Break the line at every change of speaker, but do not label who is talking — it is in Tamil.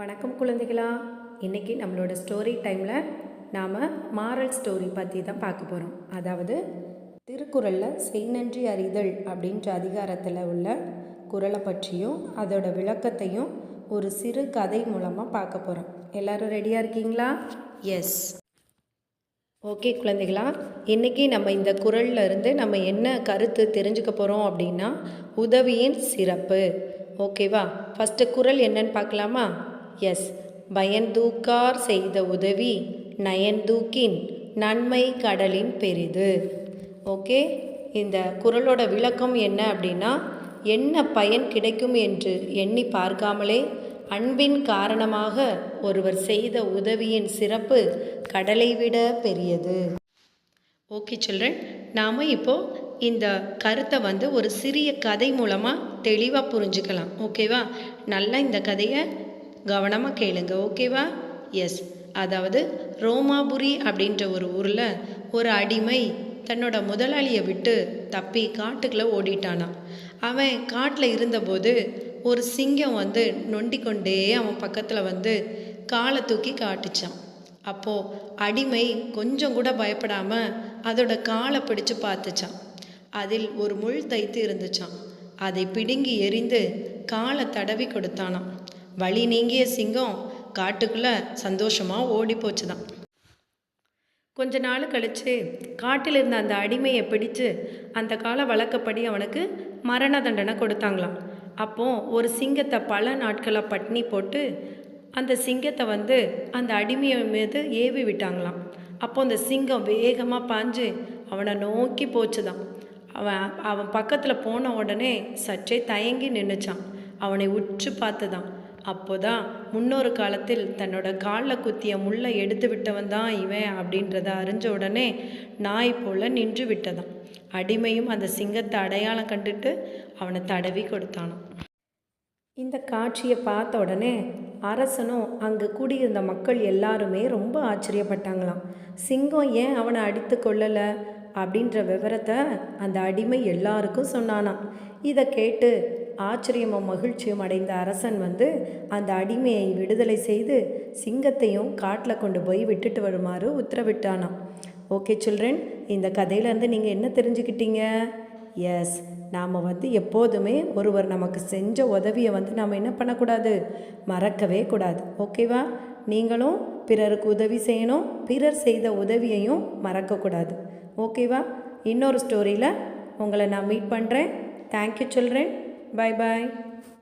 வணக்கம் குழந்தைகளா இன்றைக்கி நம்மளோட ஸ்டோரி டைமில் நாம் மாரல் ஸ்டோரி பற்றி தான் பார்க்க போகிறோம் அதாவது திருக்குறளில் செய்நன்றி அறிதல் அப்படின்ற அதிகாரத்தில் உள்ள குரலை பற்றியும் அதோட விளக்கத்தையும் ஒரு சிறு கதை மூலமாக பார்க்க போகிறோம் எல்லோரும் ரெடியாக இருக்கீங்களா எஸ் ஓகே குழந்தைகளா இன்றைக்கி நம்ம இந்த குரலில் இருந்து நம்ம என்ன கருத்து தெரிஞ்சுக்க போகிறோம் அப்படின்னா உதவியின் சிறப்பு ஓகேவா ஃபஸ்ட்டு குரல் என்னன்னு பார்க்கலாமா எஸ் பயன்தூக்கார் செய்த உதவி நயன்தூக்கின் நன்மை கடலின் பெரிது ஓகே இந்த குரலோட விளக்கம் என்ன அப்படின்னா என்ன பயன் கிடைக்கும் என்று எண்ணி பார்க்காமலே அன்பின் காரணமாக ஒருவர் செய்த உதவியின் சிறப்பு கடலை விட பெரியது ஓகே சில்ட்ரன் நாம் இப்போது இந்த கருத்தை வந்து ஒரு சிறிய கதை மூலமாக தெளிவாக புரிஞ்சுக்கலாம் ஓகேவா நல்லா இந்த கதையை கவனமாக கேளுங்க ஓகேவா எஸ் அதாவது ரோமாபுரி அப்படின்ற ஒரு ஊரில் ஒரு அடிமை தன்னோட முதலாளியை விட்டு தப்பி காட்டுக்குள்ளே ஓடிட்டானான் அவன் காட்டில் இருந்தபோது ஒரு சிங்கம் வந்து நொண்டி கொண்டே அவன் பக்கத்தில் வந்து காலை தூக்கி காட்டுச்சான் அப்போது அடிமை கொஞ்சம் கூட பயப்படாமல் அதோட காலை பிடிச்சு பார்த்துச்சான் அதில் ஒரு முள் தைத்து இருந்துச்சான் அதை பிடுங்கி எரிந்து காலை தடவி கொடுத்தானான் வழி நீங்கிய சிங்கம் காட்டுக்குள்ளே சந்தோஷமாக ஓடி போச்சு தான் கொஞ்ச நாள் கழித்து காட்டில் இருந்த அந்த அடிமையை பிடிச்சு அந்த கால வழக்கப்படி அவனுக்கு மரண தண்டனை கொடுத்தாங்களாம் அப்போது ஒரு சிங்கத்தை பல நாட்களாக பட்னி போட்டு அந்த சிங்கத்தை வந்து அந்த அடிமையை மீது ஏவி விட்டாங்களாம் அப்போ அந்த சிங்கம் வேகமாக பாஞ்சு அவனை நோக்கி போச்சுதான் அவன் அவன் பக்கத்தில் போன உடனே சற்றே தயங்கி நின்றுச்சான் அவனை உற்று பார்த்து தான் அப்போதான் முன்னொரு காலத்தில் தன்னோட காலில் குத்திய முள்ளை எடுத்து விட்டவன் தான் இவன் அப்படின்றத அறிஞ்ச உடனே நாய் போல நின்று விட்டதான் அடிமையும் அந்த சிங்கத்தை அடையாளம் கண்டுட்டு அவனை தடவி கொடுத்தானான் இந்த காட்சியை பார்த்த உடனே அரசனும் அங்கு கூடியிருந்த மக்கள் எல்லாருமே ரொம்ப ஆச்சரியப்பட்டாங்களாம் சிங்கம் ஏன் அவனை அடித்து கொள்ளலை அப்படின்ற விவரத்தை அந்த அடிமை எல்லாருக்கும் சொன்னானாம் இதை கேட்டு ஆச்சரியமும் மகிழ்ச்சியும் அடைந்த அரசன் வந்து அந்த அடிமையை விடுதலை செய்து சிங்கத்தையும் காட்டில் கொண்டு போய் விட்டுட்டு வருமாறு உத்தரவிட்டானாம் ஓகே சில்ட்ரன் இந்த கதையிலேருந்து நீங்கள் என்ன தெரிஞ்சுக்கிட்டீங்க எஸ் நாம் வந்து எப்போதுமே ஒருவர் நமக்கு செஞ்ச உதவியை வந்து நாம் என்ன பண்ணக்கூடாது மறக்கவே கூடாது ஓகேவா நீங்களும் பிறருக்கு உதவி செய்யணும் பிறர் செய்த உதவியையும் மறக்கக்கூடாது ஓகேவா இன்னொரு ஸ்டோரியில் உங்களை நான் மீட் பண்ணுறேன் தேங்க்யூ சில்ட்ரன் Bye bye.